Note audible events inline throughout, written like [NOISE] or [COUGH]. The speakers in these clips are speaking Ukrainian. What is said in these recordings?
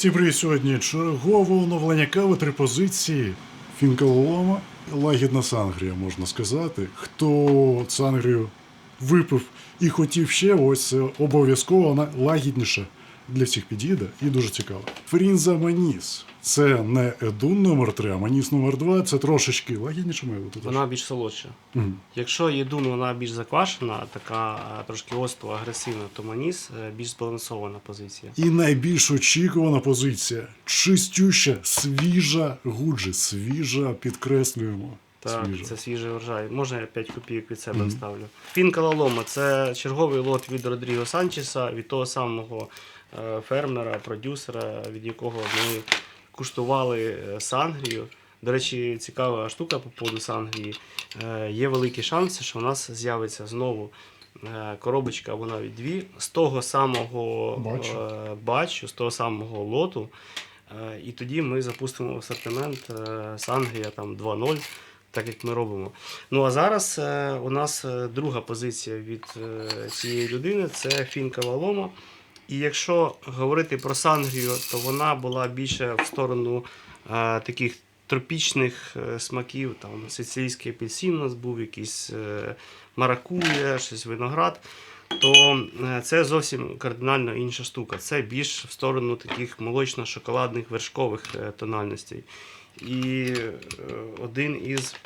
Всім привіт сьогодні. Чергове оновлення кави три позиції. Фінкалолома, лагідна сангрія, можна сказати. Хто сангрію випив і хотів ще, ось обов'язково вона лагідніша для всіх підійде і дуже цікаво. Фрінза Маніс. Це не Едун номер 3 а Маніс номер 2 Це трошечки лагідніше має бути. Вона більш солодша. Мгм. Якщо єдун вона більш заквашена, така е, трошки остро агресивна, то маніс е, більш збалансована позиція. І найбільш очікувана позиція чистюща, свіжа гуджі. Свіжа, підкреслюємо. Так, свіжа. це свіжий врожай. Можна я 5 копійок від себе вставлю. Фінка Лалома це черговий лот від Родріго Санчеса, від того самого фермера, продюсера, від якого ми куштували е, сангрію. До речі, цікава штука по поводу сангрії. Е, Є великі шанси, що у нас з'явиться знову е, коробочка або навіть дві з того самого Бачу. е, бачу, з того самого лоту. Е, І тоді ми запустимо в асортимент е, Сангрія там 2.0, так як ми робимо. Ну а зараз е, у нас е, друга позиція від е, цієї людини це фінка Валома. І якщо говорити про Сангрію, то вона була більше в сторону е, таких тропічних е, смаків, там сицилійський апельсин у нас був, якийсь е, маракуя, щось виноград. То це зовсім кардинально інша штука. Це більш в сторону таких молочно-шоколадних вершкових тональностей. І один із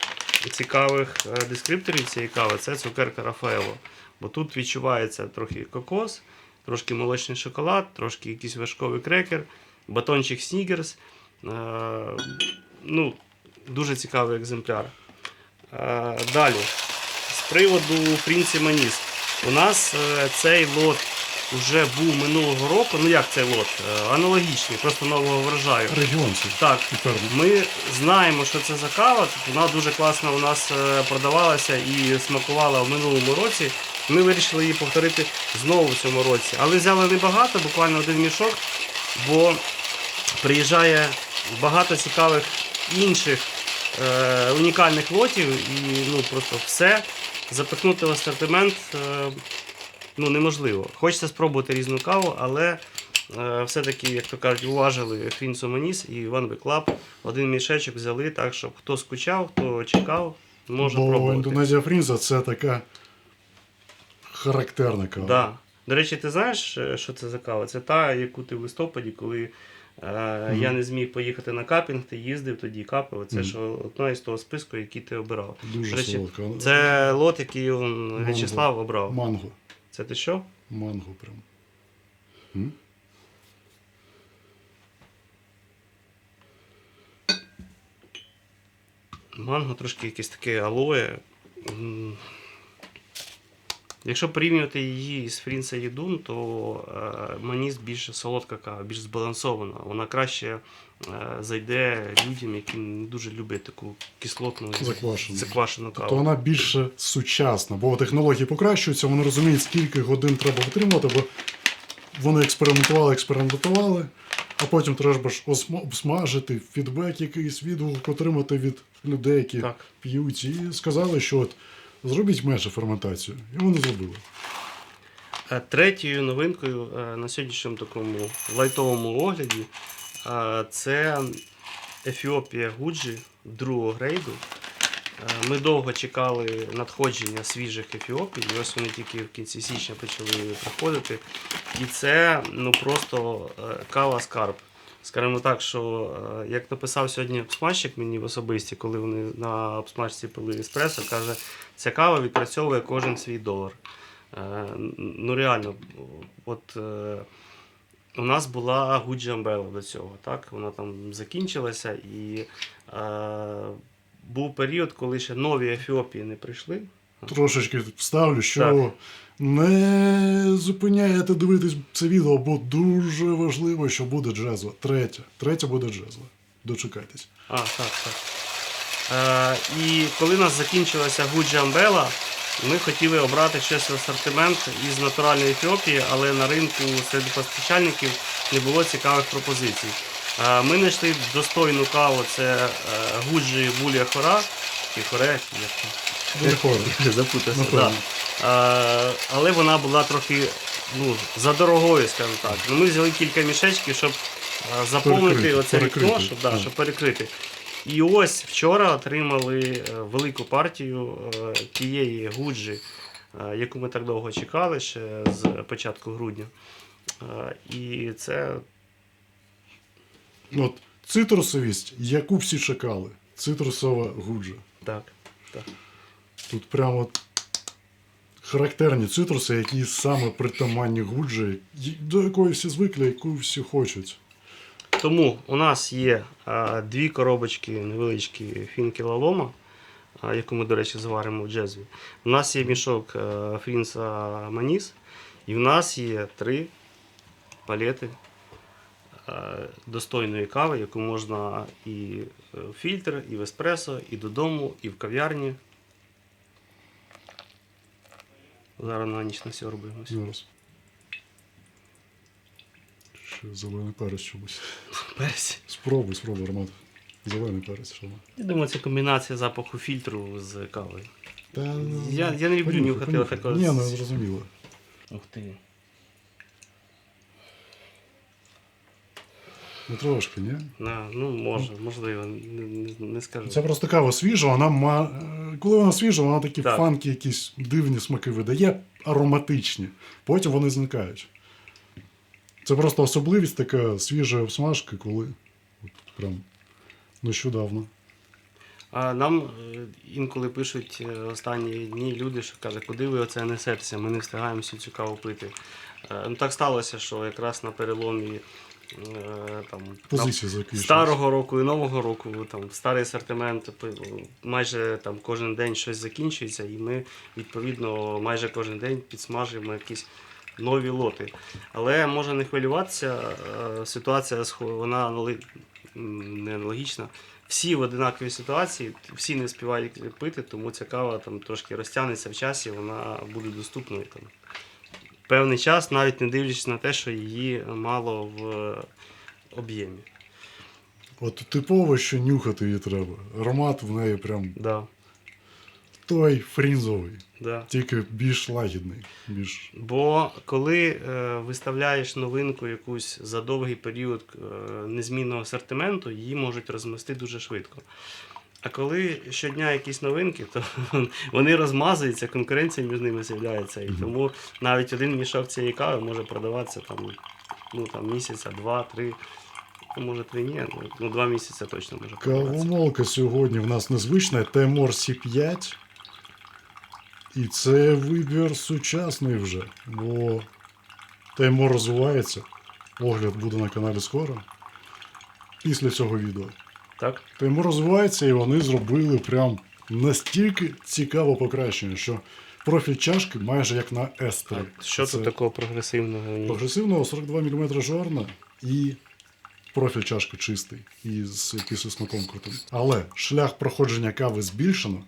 цікавих дескрипторів цієї кави це цукерка Рафаело. Бо тут відчувається трохи кокос, трошки молочний шоколад, трошки якийсь вершковий крекер, батончик Снігерс. Ну, дуже цікавий екземпляр. Е, Далі. З приводу Фрінці Маніс. У нас е, цей лот вже був минулого року. Ну як цей лот? Е, Аналогічний, просто нового врожаю. Регіон. Так, ми знаємо, що це за кава. Вона дуже класно у нас продавалася і смакувала в минулому році. Ми вирішили її повторити знову в цьому році. Але взяли небагато, буквально один мішок, бо приїжджає багато цікавих інших е, унікальних лотів і ну, просто все запихнути в асортимент е, ну, неможливо. Хочеться спробувати різну каву, але е, все-таки, як то кажуть, уважили Маніс і Іван Клаб. Один мішечок взяли так, щоб хто скучав, хто чекав, може Бо пробувати. Індонезія Фрінза це така характерна кава. Да. До речі, ти знаєш, е, що це за кава? Це та, яку ти в листопаді, коли е, я не зміг поїхати на капінг, ти їздив тоді капив. Це ж одна із того списку, який ти обирав. Дуже До речі, солодка. Це лот, який он, В'ячеслав обрав. Манго. Це ти що? Манго прям. Манго трошки якесь таке алоє. Якщо порівнювати її з Фрінса Єдун, то е, Маніс більш солодка кава, більш збалансована. Вона краще е, зайде людям, які не дуже люблять таку кислотну Заквашену. заквашену каву. То вона більше сучасна, бо технології покращуються, вони розуміють, скільки годин треба витримувати, бо вони експериментували, експериментували, а потім треба ж обсмажити, фідбек якийсь відгук отримати від людей, які Так. п'ють, і сказали, що от зробіть менше ферментацію. І вони зробили. Е, Третьою новинкою е, на сьогоднішньому такому лайтовому огляді е, це Ефіопія Гуджі другого грейду. Ми довго чекали надходження свіжих ефіопій, і ось вони тільки в кінці січня почали приходити. І це ну просто кава скарб. Скажімо так, що е, як написав сьогодні обсмажчик мені в особисті, коли вони на обсмажці пили еспресо, каже, ця кава відпрацьовує кожен свій долар. Е, Ну реально, от е, у нас була Гуджі Амбела до цього, так? Вона там закінчилася і е, був період, коли ще нові Ефіопії не прийшли. Трошечки вставлю, що Так. не зупиняєте дивитись це відео, бо дуже важливо, що буде джезова. Третя. Третя буде джезова. Дочекайтесь. А, так, так. Е, і коли у нас закінчилася Гуджі Амбела, ми хотіли обрати щось в асортимент із натуральної Ефіопії, але на ринку серед постачальників не було цікавих пропозицій. Е, ми знайшли достойну каву, це е, Гуджі Булія Хора, чи Хоре, [LAUGHS] Запутався, да. Е, але вона була трохи ну, за дорогою, скажімо так. Ну, ми взяли кілька мішечків, щоб заповнити Перекрити, оце вікно, щоб, да, щоб перекрити. І ось вчора отримали е, велику партію е, тієї гуджі, е, яку ми так довго чекали ще з початку грудня. Е, І це От цитрусовість, яку всі чекали. Цитрусова гуджа. так. так. Тут прямо характерні цитруси, які саме притаманні гуджі, до якої всі звикли, яку всі хочуть. Тому у нас є а, дві коробочки невеличкі фінки лалома, а, яку ми, до речі, зваримо в джезві. У нас є мішок а, фрінса Маніс, і в нас є три палети достойної кави, яку можна і в фільтр, і в еспресо, і додому, і в кав'ярні. Зараз на ніч насьорбуємось. Зараз. Ще зелений перець чомусь. Перець? Спробуй, спробуй, аромат. Зелений перець, що воно. Я думаю, це комбінація запаху фільтру з кавою. Та, Я- я не люблю понюхай, нюхати понюхай. отако Ні, не ну зрозуміло. Ух ти. Ну трошки, ні? На, ну, може, можливо, не, не, не скажу. Це просто кава свіжа, вона ма... е, коли вона свіжа, вона такі Так. фанки, якісь дивні смаки видає, ароматичні. Потім вони зникають. Це просто особливість така свіжої обсмажки, коли от прям нещодавно. А нам е, інколи пишуть е, останні дні люди, що каже, куди ви оце несетеся, ми не встигаємо всю цю каву пити. Ну так сталося, що якраз на переломі там, нам Позиції старого року і нового року, там старий асортимент майже там кожен день щось закінчується, і ми відповідно майже кожен день підсмажуємо якісь нові лоти. Але можна не хвилюватися, е, ситуація вона не аналогічна. Всі в одинаковій ситуації, всі не співають пити, тому ця кава там трошки розтягнеться в часі, вона буде доступною там. Певний час, навіть не дивлячись на те, що її мало в е, об'ємі. От типово, що нюхати її треба. Аромат в неї прям Да, той фрінзовий, да. тільки більш лагідний. Більш... Бо коли е, виставляєш новинку якусь за довгий період е, незмінного асортименту, її можуть розмести дуже швидко. А коли щодня якісь новинки, то [LAUGHS] вони розмазуються, конкуренція між ними з'являється. І тому навіть один мішок цієї кави може продаватися там, ну, там, місяця, два, три. Ну, може, три ні, ну, ну два місяці точно може продаватися. Кавомолка сьогодні в нас незвична Таймор C5. І це вибір сучасний вже. Бо Таймор розвивається. Огляд буде на каналі скоро. Після цього відео. Так? Таймор розвивається і вони зробили прям настільки цікаво покращення, що профіль чашки майже як на S3. так. Що Це тут такого прогресивного? Прогресивного 42 мм жорна і профіль чашки чистий і з післясмаком крутим. Але шлях проходження кави збільшено,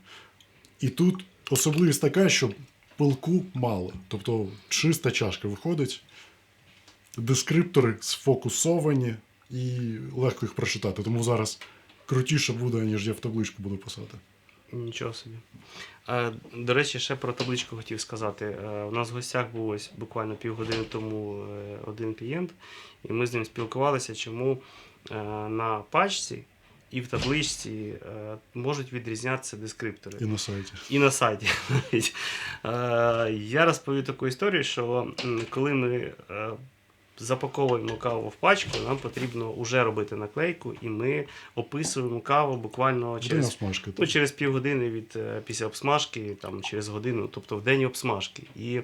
і тут особливість така, що пилку мало. Тобто чиста чашка виходить, дескриптори сфокусовані і легко їх прочитати. Тому зараз крутіше буде, ніж я в табличку буду писати. Нічого собі. До речі, ще про табличку хотів сказати. Е, У нас в гостях був ось буквально півгодини тому е, один клієнт, і ми з ним спілкувалися, чому е, на пачці і в табличці можуть відрізнятися дескриптори. І на сайті. І на сайті навіть. Я розповів таку історію, що коли ми запаковуємо каву в пачку, нам потрібно вже робити наклейку, і ми описуємо каву буквально через смажки. Ну, через півгодини від е, після обсмажки, там через годину, тобто в день обсмажки. І е,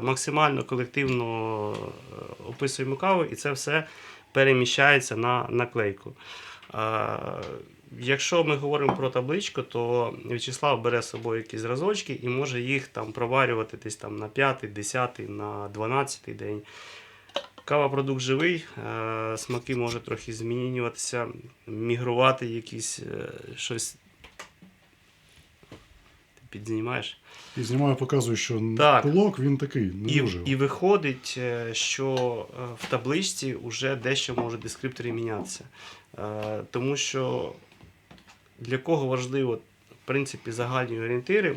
максимально колективно е, описуємо каву, і це все переміщається на наклейку. Е, якщо ми говоримо про табличку, то В'ячеслав бере з собою якісь зразочки і може їх там проварювати десь там на 5, 10, на 12 день. Кава продукт живий, е, смаки можуть трохи змінюватися, мігрувати якісь е, щось. Ти підзнімаєш. Знімаю, показую, що Так. пилок він такий, не І, дуже. і виходить, е, що в табличці вже дещо може дескриптори мінятися. Тому що для кого важливо, в принципі, загальні орієнтири,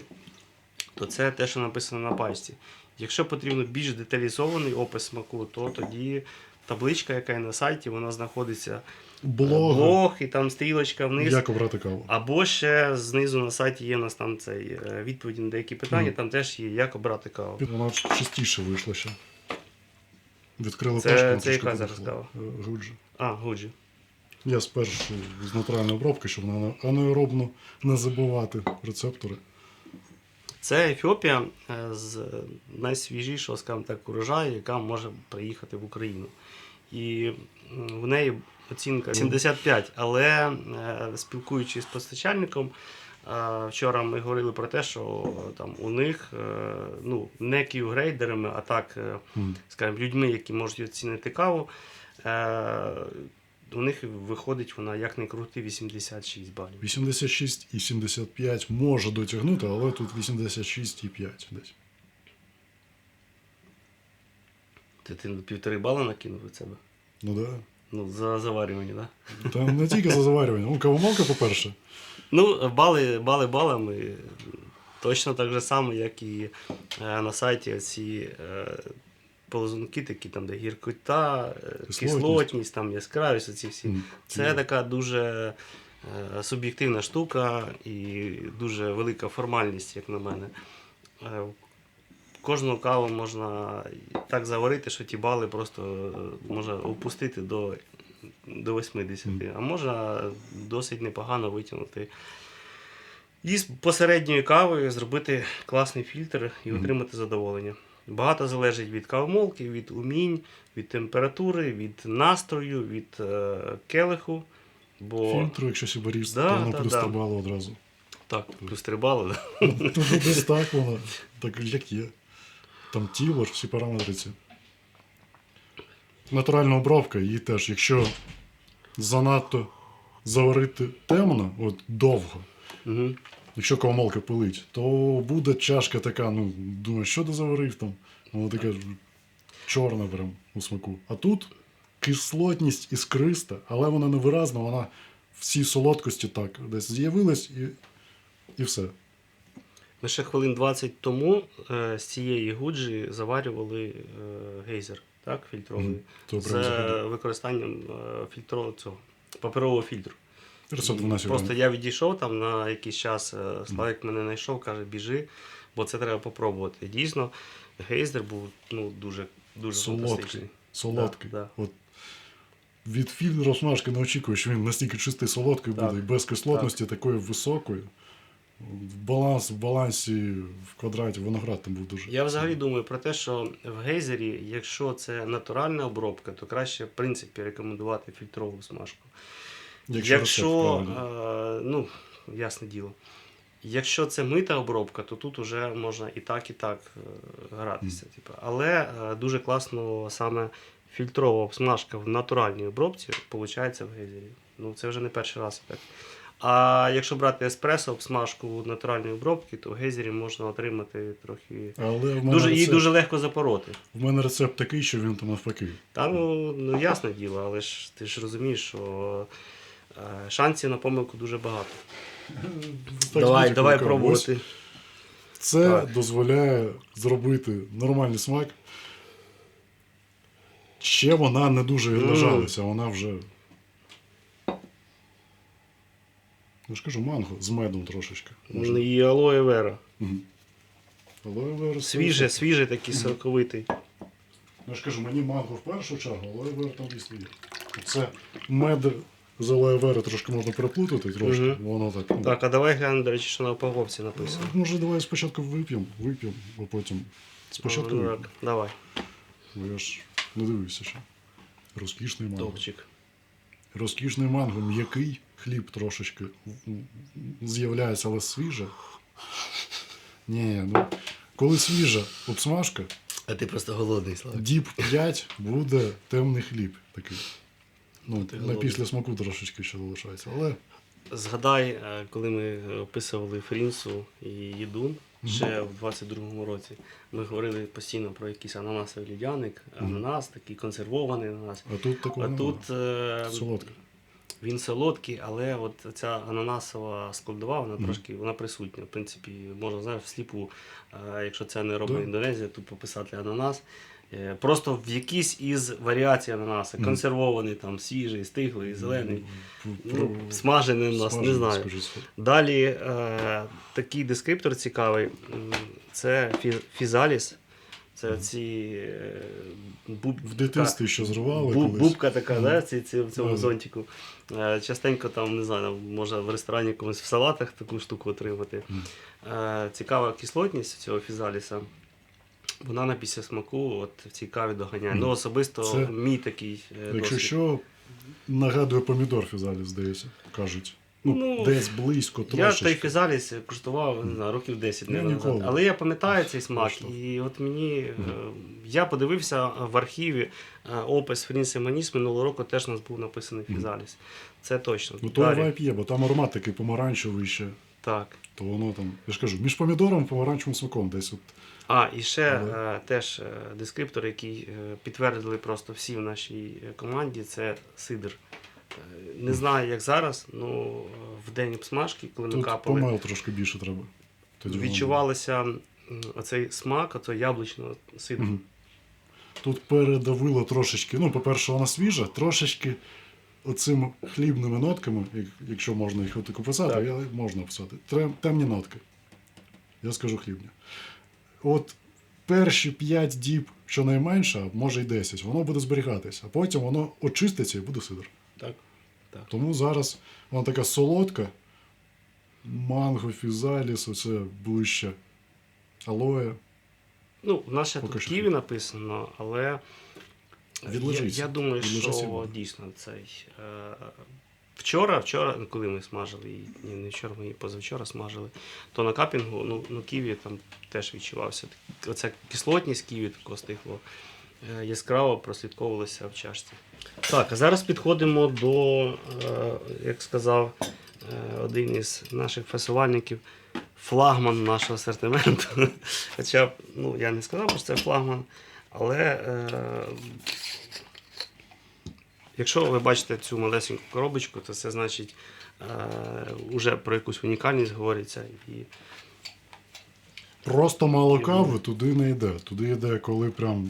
то це те, що написано на пачці. Якщо потрібно більш деталізований опис смаку, то тоді табличка, яка є на сайті, вона знаходиться Блог, блог, і там стрілочка вниз. як обрати каву. Або ще знизу на сайті є у нас там цей е, відповіді на деякі питання, Мгм. там теж є, як обрати каву. Вона частіше вийшла ще. Відкрили Це- пачку, це яка зараз подихала. Е, Гуджі. А, Гуджі. Я спершу з натуральної обробки, щоб на анаеробно не забувати рецептори. Це Ефіопія е, з найсвіжішого, скажімо так, урожаю, яка може приїхати в Україну. І в неї оцінка 75, але е, спілкуючись з постачальником, е, вчора ми говорили про те, що там у них ну, не Q-грейдерами, а так, скажімо, людьми, які можуть оцінити каву. У них виходить вона як не крути 86 балів. 86 і 75 може дотягнути, але тут 86,5 десь. Ти, ти півтори бали накинув від себе? Ну да. Ну, за заварювання, так? Да? Там не тільки за заварювання. Ну, кавомолка, по-перше. Ну, бали, бали балами точно так же само, як і е, на сайті ці е, полозунки, такі там, де гіркота, е, Кислотність. кислотність, там яскравість, оці всі. Це ці- така дуже е, суб'єктивна штука і дуже велика формальність, як на мене. Е, Кожну каву можна так заварити, що ті бали просто е, можна опустити до, до 80, Мгм. а можна досить непогано витягнути. Із посередньої кави зробити класний фільтр і отримати задоволення. Багато залежить від кавомолки, від умінь, від температури, від настрою, від е, келиху. Бо Фільтр, якщо сібаріст, Да, то воно да, плюс да. одразу. так, бали. Да? [LAUGHS] Тут десь так воно. Так як є. Там тіло ж, всі параметри ці. Натуральна обробка, її теж, якщо занадто заварити темно, от довго, Угу. Якщо кавомолка пилить, то буде чашка така, ну, думаю, що ти заварив там? Вона така чорна прям у смаку. А тут кислотність іскриста, але вона невиразна, вона всі солодкості так десь з'явилась і, і все. Ми ще хвилин 20 тому е, з цієї гуджі заварювали е, гейзер, так, фільтровий. То з е, використанням е, фільтро, цього, паперового фільтру. Рецепт І вона сьогодні. Просто я відійшов там на якийсь час, е, Славік мене знайшов, каже, біжи, бо це треба попробувати. Дійсно, гейзер був ну, дуже, дуже Солодкий. Солодкий. Да, да. От від фільтру розмашки не очікуєш, що він настільки чистий солодкий Так. буде, і без кислотності такої високої. В баланс, в балансі в квадраті виноград там був дуже. Я взагалі думаю про те, що в гейзері, якщо це натуральна обробка, то краще, в принципі, рекомендувати фільтрову смажку. Якщо, Якщо, е, ну, ясне діло. Якщо це мита обробка, то тут вже можна і так, і так е, гратися. Типу. Але е, дуже класно саме фільтрова обсмажка в натуральній обробці виходить в гейзері. Ну, це вже не перший раз так. А якщо брати еспресо обсмажку натуральної обробки, то в гейзері можна отримати трохи. Але в Дуже, її рецепт, дуже легко запороти. в мене рецепт такий, що він там навпаки. Та ну, ну ясне діло, але ж ти ж розумієш, що шансів на помилку дуже багато. Так, [LAUGHS] давай, давай пробувати. Це Так. дозволяє зробити нормальний смак. Ще вона не дуже відлежалася, вона вже. Я ж кажу, манго з медом трошечки. Можна. І алоє вера. Алоє вера Свіже, свіжий такий соковитий. Я ж кажу, мені манго в першу чергу, алоє вера там дійсно є. Це мед з алоє вери трошки можна переплутати трошки. Мгм. Воно так. ну, Так, а давай глянемо, до речі, що на упаковці написано. Може, давай спочатку вип'ємо, вип'ємо, а потім. Спочатку Ну, вип'ємо. так, давай, Бо я ж не дивився ще. Розкішний манго. топчик. Розкішний манго, м'який хліб трошечки м, з'являється, але свіже. Ні, ну коли свіжа обсмажка, А ти просто голодний, Слава. діп 5 буде темний хліб такий. Ну, на після смаку трошечки ще залишається. Але Згадай, е, коли ми описували Фрінсу і Їдун ще в 22-му році. Ми говорили постійно про якийсь ананасовий лідяник, ананас, такий консервований ананас. а тут такого А тут е, солодкий. Він солодкий, але от ця ананасова складова, вона трошки вона присутня. В принципі, можна знаєш, всліпу, якщо це не робить. Індонезія, то пописати ананас Просто в якійсь із варіацій ананаса. Консервований, там, свіжий, стиглий, зелений. Ну, смажений у нас, не знаю. Далі е, такий дескриптор цікавий. Це фізаліс. Це ці е, буб... В дитинстві ще зривали Бу- колись. Бубка така, Мгм. да, ці, ці, в цьому Мгм. зонтику. Е, Частенько там, не знаю, може в ресторані якомусь в салатах таку штуку отримати. Е, Цікава кислотність цього фізаліса. Вона на після смаку от в цій каві доганяє. Ну, особисто Це- мій такий е, Якщо досвід. що, нагадує помідор фізалі, здається, кажуть. Ну, Ну, десь близько Я трошечки. той фізаліс куштував не знаю, років 10 Я мабуть, ніколи. назад. Але я пам'ятаю цей смак. І от мені е, я подивився в архіві е, опис Фрінсі Маніс минулого року теж у нас був написаний фізаліс. Це точно. Ну, то вайп є, бо там аромат такий помаранчевий ще. Так. То воно там, я ж кажу, між помідором і помаранчевим смаком десь. От. А, і ще Але- е, теж е, дескриптор, який е, підтвердили просто всі в нашій е, команді, це сидр. Е, Не знаю, як зараз, ну в день обсмажки, коли ми Тут капали, помел трошки більше треба. Тоді воно- відчувалося м, оцей смак, оцей яблучного сидру. Мгм. Тут передавило трошечки, ну, по-перше, вона свіжа, трошечки оцими хлібними нотками, якщо можна їх отак описати, Так. я, можна описати. Темні нотки. Я скажу хлібні. От перші 5 діб, щонайменше, може й 10, воно буде зберігатися, а потім воно очиститься і буде сидр. Так. Тому зараз вона така солодка. Манго, фізаліс, оце ближче. Алоє. Ну, в нас ще тут Києві написано, але я, я думаю, Відложиться що буде. дійсно цей. Е, вчора, вчора, коли ми смажили, її, ні, не вчора, ми її позавчора смажили, то на капінгу, ну, ну Києві там теж відчувався. Оця кислотність Києві такого стигло. е, Яскраво прослідковувалося в чашці. Так, а зараз підходимо до, е, як сказав е, один із наших фасувальників, флагман нашого асортименту. [LAUGHS] Хоча, ну, я не сказав, що це флагман, але е, якщо ви бачите цю малесеньку коробочку, то це значить е, уже про якусь унікальність говориться. І Просто мало кави туди не йде. Туди йде, коли прям.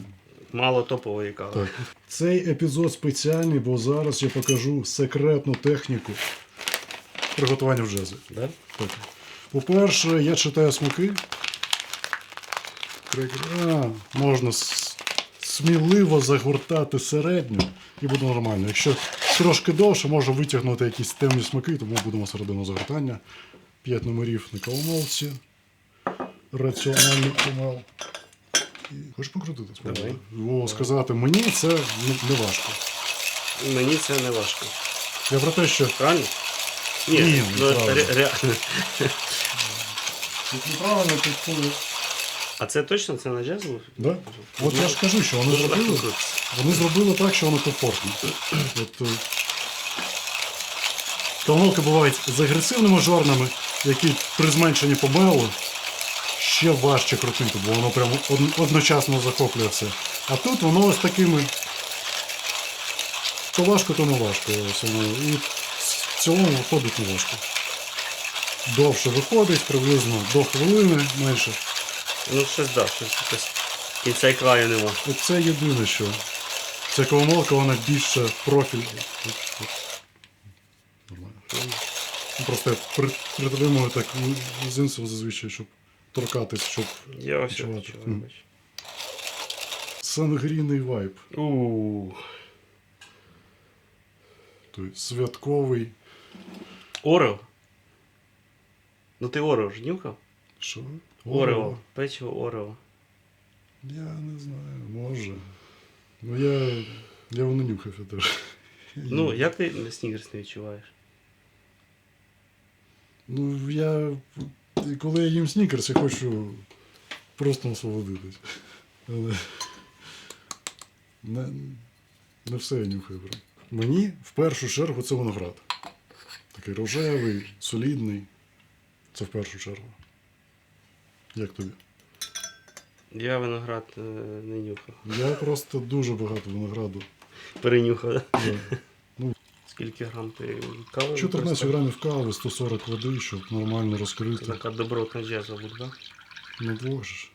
мало топової кави. Так. Цей епізод спеціальний, бо зараз я покажу секретну техніку приготування в джезі. Да? Так. По-перше, я читаю смаки. А, можна сміливо загортати середню і буде нормально. Якщо трошки довше, можу витягнути якісь темні смаки, тому будемо середину загортання. 5 номерів на кавомолці. Раціональний помел. І... Хочеш покрутити? Давай. О, сказати, мені це не, не важко. Мені це не важко. Я про те, що Правильно? Ні, Ні, ну, неправильно. ре- реально. тут неправильно підходить. А це точно це на джезу? Да? От я ж кажу, що вони зробили. Вони зробили так, що воно комфортно. От, е, бувають з агресивними жорнами, які при зменшенні помелу ще важче крутити, бо воно прямо од- одночасно захоплює все. А тут воно ось такими. То важко, то не важко. Ось воно. І в цілому виходить не важко. Довше виходить, приблизно до хвилини менше. Ну, щось да, щось якось кінця і краю нема. От це єдине, що. Ця кавомолка, вона більше профіль. Нормально. Ну, Просто я притримую так мізинцем зазвичай, щоб торкатись, щоб Я ось Відчувати. Мгм. сангрійний вайб. Тобто святковий. Орео. Ну ти Орео ж нюхав? Що? Орео. Печиво Орео. Я не знаю, може. Ну я. Я воно нюхав я теж. Ну, як ти снігерс не відчуваєш? Ну, я. Коли я їм снікерс, я хочу просто насолодитись. Але не, не все я нюхаю. Прям. Мені в першу чергу це виноград. Такий рожевий, солідний. Це в першу чергу. Як тобі? Я виноград е, не нюхав. Я просто дуже багато винограду. Перенюхав. да? Я- Скільки грам ти кави? 14 використав? грамів кави, 140 води, щоб нормально розкрити. така добротна джеза буде, так? Ну, двох же ж.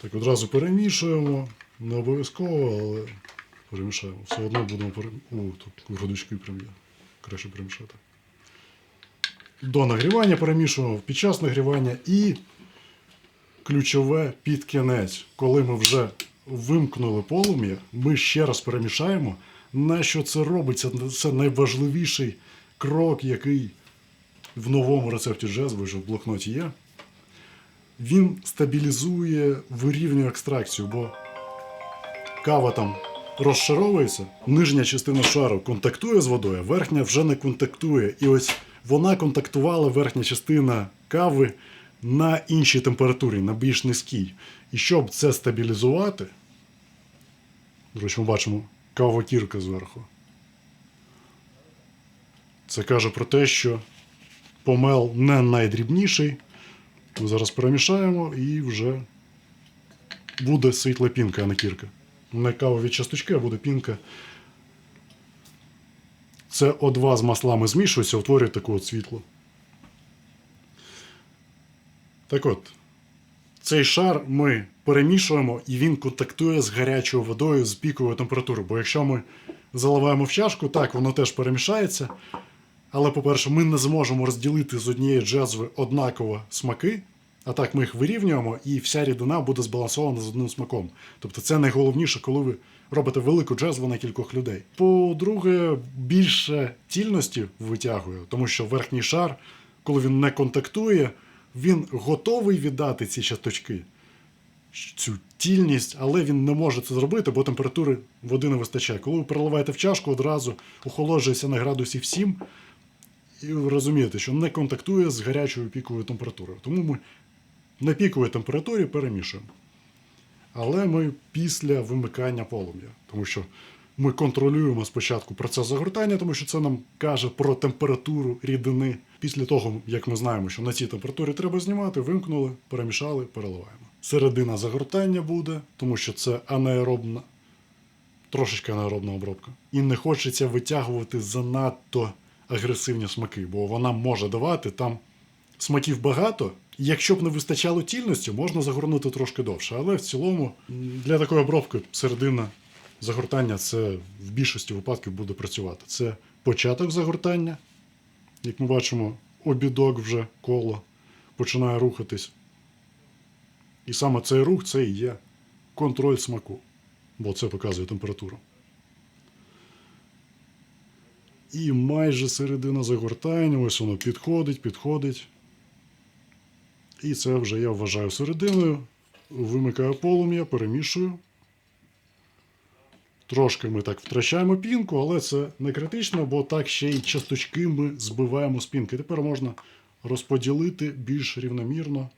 Так одразу перемішуємо. Не обов'язково, але перемішаємо. Все одно будемо пере... О, тут грудочки прям є. Краще перемішати. До нагрівання перемішуємо під час нагрівання і ключове під кінець. Коли ми вже вимкнули полум'я, ми ще раз перемішаємо. На що це робиться? Це найважливіший крок, який в новому рецепті джезу, що в блокноті є. Він стабілізує, вирівнює екстракцію, бо кава там розшаровується, нижня частина шару контактує з водою, верхня вже не контактує. І ось вона контактувала верхня частина кави на іншій температурі, на більш низькій. І щоб це стабілізувати, до речі, ми бачимо кавотірка зверху. Це каже про те, що помел не найдрібніший. Ми зараз перемішаємо і вже буде світла пінка, а не кірка. Не кавові часточки, а буде пінка. Це О2 з маслами змішується, утворює таку от світло. Так от, цей шар ми перемішуємо і він контактує з гарячою водою з піковою температурою. Бо якщо ми заливаємо в чашку, так, воно теж перемішається. Але, по-перше, ми не зможемо розділити з однієї джезви однаково смаки, а так ми їх вирівнюємо, і вся рідина буде збалансована з одним смаком. Тобто це найголовніше, коли ви робите велику джезву на кількох людей. По-друге, більше тільності витягує, тому що верхній шар, коли він не контактує, він готовий віддати ці часточки, цю тільність, але він не може це зробити, бо температури води не вистачає. Коли ви переливаєте в чашку, одразу охолоджується на градусів 7, і ви розумієте, що не контактує з гарячою піковою температурою. Тому ми на піковій температурі перемішуємо. Але ми після вимикання полум'я, тому що ми контролюємо спочатку процес загортання, тому що це нам каже про температуру рідини. Після того, як ми знаємо, що на цій температурі треба знімати, вимкнули, перемішали, переливаємо. Середина загортання буде, тому що це анаеробна, трошечки анаеробна обробка. І не хочеться витягувати занадто агресивні смаки, бо вона може давати там смаків багато. Якщо б не вистачало тільності, можна загорнути трошки довше. Але в цілому для такої обробки середина загортання це в більшості випадків буде працювати. Це початок загортання. Як ми бачимо, обідок вже коло починає рухатись. І саме цей рух це і є контроль смаку, бо це показує температуру. І майже середина загортання, ось воно підходить, підходить. І це вже я вважаю серединою. Вимикаю полум'я, перемішую. Трошки ми так втрачаємо пінку, але це не критично, бо так ще й часточки ми збиваємо з пінки. Тепер можна розподілити більш рівномірно.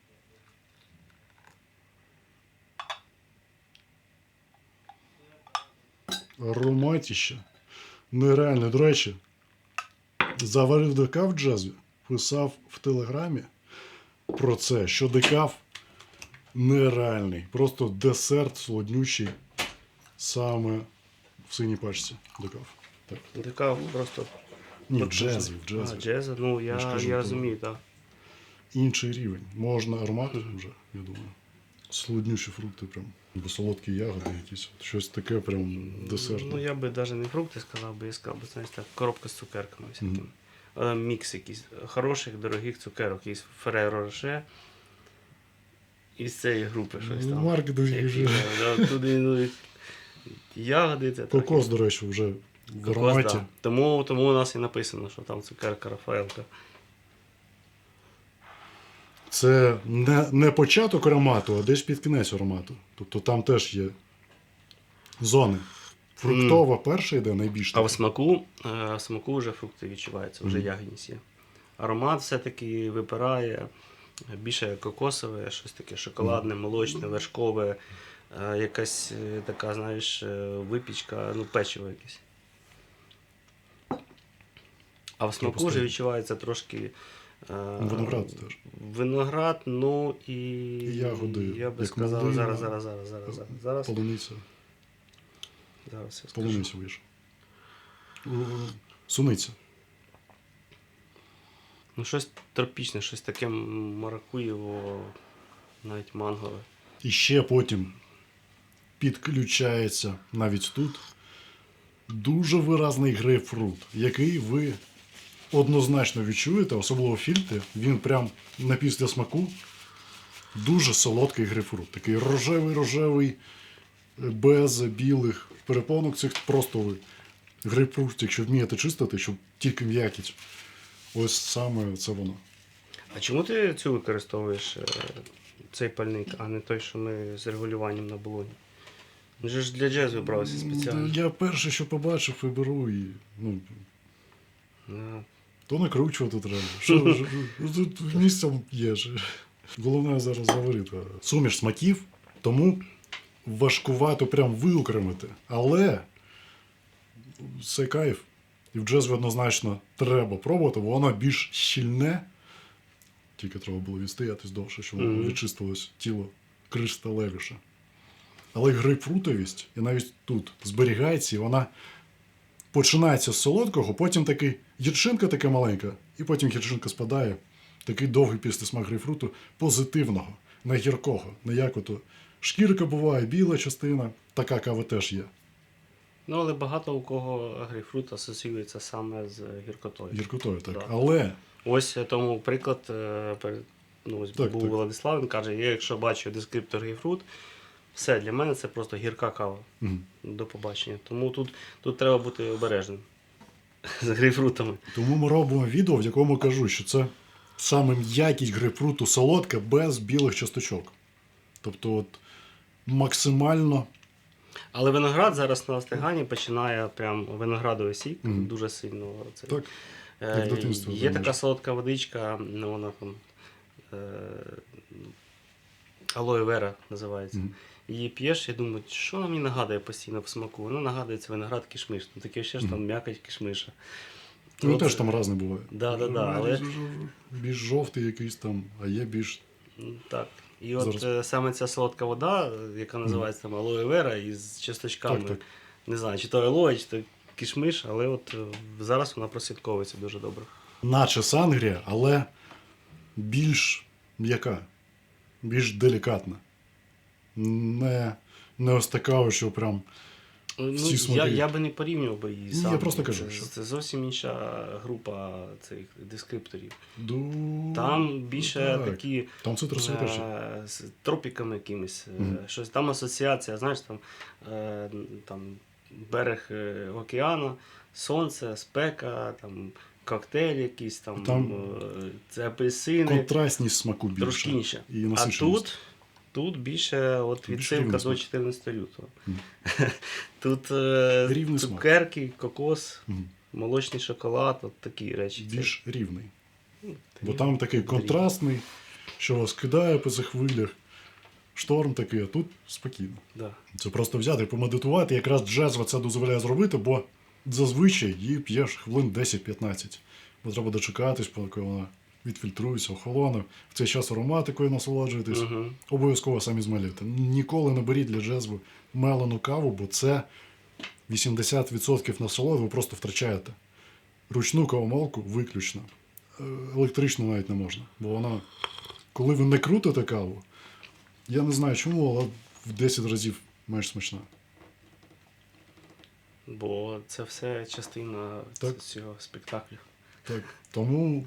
Ароматіще. Нереально. До речі, заварив декав в джезві, писав в телеграмі про це, що декав нереальний. Просто десерт солоднючий саме в синій пачці. Декав. Так. Така просто. Ні, в в А, джезві. ну Я я, кажу, я розумію, так. Інший рівень. Можна аромати вже, я думаю. Солоднючі фрукти, прям. Або солодкі ягоди якісь. Щось таке прям десертне. Ну я би навіть не фрукти сказав, би я сказав, би, знаєш, так, коробка з цукерками всякими. Мгм. Але мікс якийсь хороших, дорогих цукерок. Із Ferrero Rocher. Із цієї групи щось там. Марк дуже Які, да, ну, ягоди це. Кокос, до речі, вже в Кокос, ароматі. да. Тому, тому у нас і написано, що там цукерка Рафаелка. Це не, не початок аромату, а десь під кінець аромату. Тобто там теж є зони. Фруктова перша йде найбільш. А в смаку, е, в смаку вже фрукти відчуваються, вже Мгм. ягідність є. Аромат все-таки випирає більше кокосове, щось таке шоколадне, молочне, вершкове, е, якась е, така, знаєш, е, випічка, ну, печиво якесь. А в смаку вже відчувається трошки. е, Виноград теж. Виноград, ну і. ягоди, Я би сказав, зараз, зараз, зараз, зараз, зараз, Полуниця. Зараз я скажу. Полуниця вийшла. Суниця. Ну, щось тропічне, щось таке маракуєво, навіть мангове. І ще потім підключається навіть тут дуже виразний грейпфрут, який ви однозначно відчуєте, особливо в фільтрі. Він прям на після смаку дуже солодкий грейпфрут. Такий рожевий-рожевий, без білих перепонок. Це просто ви грейпфрут, якщо вмієте чистити, щоб тільки м'якіть. Ось саме це воно. А чому ти цю використовуєш е, цей пальник, а не той, що ми з регулюванням на балоні? Він же ж для джезу брався спеціально. Я перше, що побачив, і беру і. Ну, Да. то накручувати треба. Що [LAUGHS] тут місця є. Головне зараз говорити. Суміш смаків, тому важкувато прям виокремити. Але це кайф. І в джезві однозначно треба пробувати, бо воно більш щільне. Тільки треба було відстоятись довше, щоб воно Мгм. відчистилось тіло кришталевіше. Але грейпфрутовість, і навіть тут зберігається, і вона починається з солодкого, потім такий гірчинка така маленька, і потім гірчинка спадає. Такий довгий післясмак грейпфруту позитивного, не гіркого. Не як ото шкірка буває, біла частина, така кава теж є. Ну, але багато у кого грейпфрут асоціюється саме з гіркотою. Гіркотою, так. Да. Але Ось е, тому приклад, е, ну, ось Так, був так. Владислав, він каже, я якщо бачу дескриптор гейфрут, все, для мене це просто гірка кава. м, До побачення. Тому тут, тут треба бути обережним [LAUGHS] з грейпфрутами. тому ми робимо відео, в якому кажу, що це саме м'якість грейпфруту солодка без білих часточок. Тобто, от максимально Але виноград зараз на остиганні починає прям виноградовий сік Мгм. дуже сильно. Це, так. Е, як в дитинстві, Є така солодка водичка, ну вона там е, алоє вера називається. Мгм. Її п'єш і думаєш, що вона мені нагадує постійно по смаку? Вона нагадує це виноград кишмиш. Ну таке ще ж там Мгм. м'якоть кишмиша. Ну, От, теж там різне буває. Да, да, да, Ну, але- Більш жовтий якийсь там, а є більш. Так. І от Зараз. е, саме ця солодка вода, е, яка називається там алоє вера із часточками. Так, так. Не знаю, чи то алоє, чи то кішмиш, але от е, зараз вона прослідковується дуже добре. Наче сангрія, але більш м'яка, більш делікатна. Не, не ось така, що прям. Ну, Всі я, я би не порівнював би її Ні, сам. я просто кажу, Це, що- це зовсім інша група цих дескрипторів. ду- Там більше так. такі Там перші. е, з тропіками якимись. е, Мгм. Щось там асоціація, знаєш, там, е, там берег е, океану, сонце, спека, там коктейль якийсь, там, Там е, це апельсини. Контрастність смаку більше. Трошки інше. І А насиченість. тут, тут більше от відсилка до 14 лютого. Мгм. [LAUGHS] Тут е, Рівний смак. цукерки, кокос, Мгм. молочний шоколад, от такі речі. Це- Більш рівний. ну, Бо там такий контрастний, що вас кидає по цих хвилях. Шторм такий, а тут спокійно. Да. Це просто взяти і помедитувати. Якраз джезва це дозволяє зробити, бо зазвичай її п'єш хвилин 10-15. Бо треба дочекатись, поки вона відфільтрується, охолоне. В цей час ароматикою насолоджуєтесь. Угу. Обов'язково самі змалюйте. Ніколи не беріть для джезви мелену каву, бо це 80% насолоди ви просто втрачаєте. Ручну кавомолку виключно. Е, Електричну навіть не можна. Бо вона, коли ви не крутите каву, я не знаю чому, але в 10 разів менш смачна. Бо це все частина Так. цього спектаклю. Так. Тому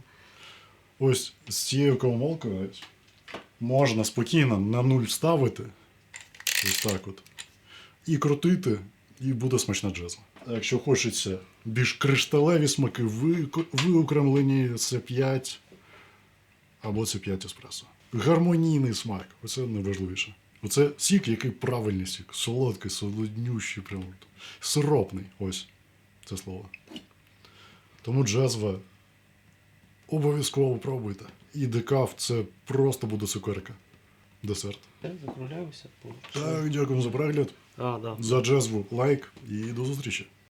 ось з цією кавомолкою навіть можна спокійно на нуль ставити. Ось так от. І крутити, і буде смачна джеза. А якщо хочеться більш кришталеві смаки, виокремлені це 5 або це 5 еспресо. Гармонійний смак. Оце найважливіше. Оце сік, який правильний сік. Солодкий, солоднющий, прям сиропний. Ось це слово. Тому джезва обов'язково пробуйте. І декаф це просто буде цукерка. Десерт. Я закругляємося. Так, дякую за перегляд. А, да. За джезву лайк і до зустрічі.